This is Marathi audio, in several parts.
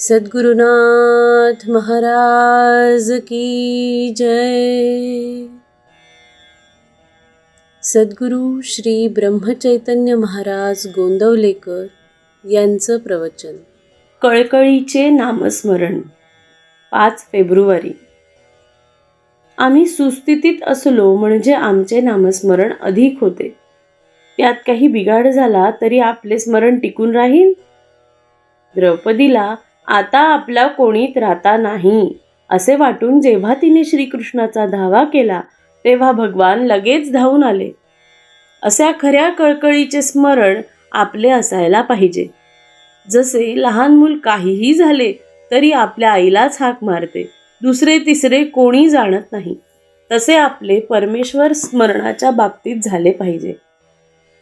सद्गुरुनाथ महाराज की जय। सद्गुरु श्री ब्रह्मचैतन्य महाराज गोंदवलेकर यांचं प्रवचन. कळकळीचे नामस्मरण पाच फेब्रुवारी. आम्ही सुस्थितीत असलो म्हणजे आमचे नामस्मरण अधिक होते. त्यात काही बिघाड झाला तरी आपले स्मरण टिकून राहील? द्रौपदीला आता आपला कोणीत राहता नाही असे वाटून जेव्हा तिने श्रीकृष्णाचा धावा केला तेव्हा भगवान लगेच धावून आले. अशा खऱ्या कळकळीचे स्मरण आपले असायला पाहिजे. जसे लहान मूल काहीही झाले तरी आपल्या आईलाच हाक मारते. दुसरे तिसरे कोणी जाणत नाही. तसे आपले परमेश्वर स्मरणाच्या बाबतीत झाले पाहिजे.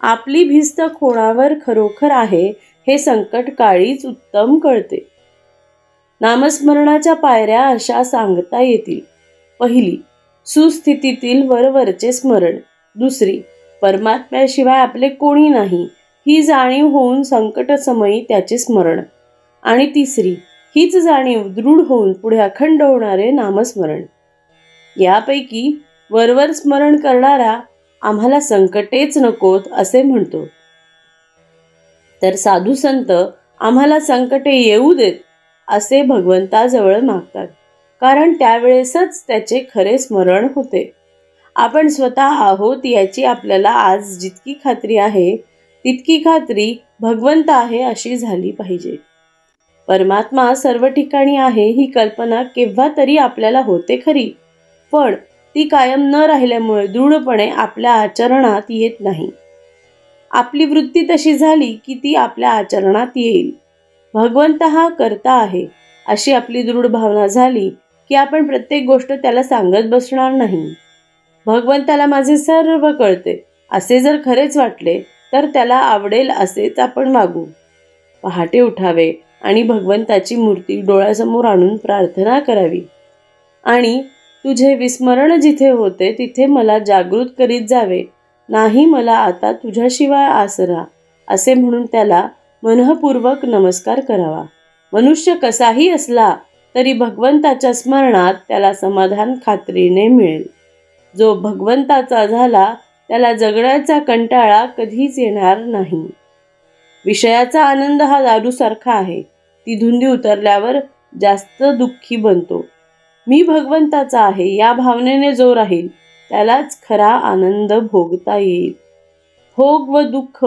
आपली भिस्त कोणावर खरोखर आहे हे संकट काळीच उत्तम कळते. नामस्मरणाच्या पायऱ्या अशा सांगता येतील. पहिली सुस्थितीतील वरवरचे स्मरण. दुसरी परमात्म्याशिवाय आपले कोणी नाही ही जाणीव होऊन संकटसमयी त्याचे स्मरण. आणि तिसरी हीच जाणीव दृढ होऊन पुढे अखंड होणारे नामस्मरण. यापैकी वरवर स्मरण करणारा आम्हाला संकटेच नकोत असे म्हणतो. तर साधू संत आम्हाला संकटे येऊ देत असे भगवंताजवळ मागतात. कारण त्यावेळेसच त्याचे खरे स्मरण होते. आपण स्वतः आहोत याची आपल्याला आज जितकी खात्री आहे तितकी खात्री भगवंत आहे अशी झाली पाहिजे. परमात्मा सर्व ठिकाणी आहे ही कल्पना केव्हा तरी आपल्याला होते खरी. पण ती कायम न राहिल्यामुळे दृढपणे आपल्या आचरणात येत नाही. आपली वृत्ती तशी झाली की ती आपल्या आचरणात येईल. भगवंत हा करता आहे. अशी आपली दृढ भावना झाली की आपण प्रत्येक गोष्ट त्याला सांगत बसणार नाही. भगवंताला माझे सर्व कळते. असे जर खरेच वाटले तर त्याला आवडेल असेच आपण वागू. पहाटे उठावे आणि भगवंताची मूर्ती डोळ्यासमोर आणून प्रार्थना करावी. आणि तुझे विस्मरण जिथे होते तिथे मला जागृत करीत जावे. नाही मला आता तुझ्याशिवाय आसरा असे म्हणून त्याला मनःपूर्वक नमस्कार करावा. मनुष्य कसाही असला तरी भगवंताच्या स्मरणात त्याला समाधान खात्रीने मिळेल. जो भगवंताचा झाला त्याला जगण्याचा कंटाळा कधीच येणार नाही. विषयाचा आनंद हा दारूसारखा आहे. ती धुंदी उतरल्यावर जास्त दुःखी बनतो. मी भगवंताचा आहे या भावनेने जो राहील त्यालाच खरा आनंद भोगता येईल. भोग व दुःख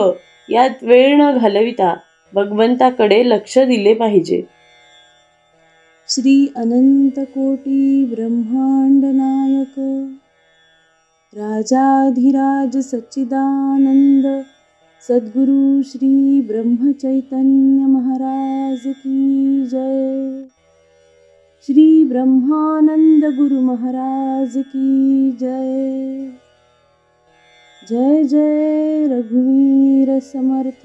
यात वेळ न घालविता भगवंताकडे लक्ष दिले पाहिजे. श्री अनंत कोटी ब्रह्मांड नायक राजाधिराज सच्चिदानंद सद्गुरु श्री ब्रह्मचैतन्य महाराज की जय. श्री ब्रह्मानंद गुरु महाराज की जय. जय जय रघुवीर समर्थ।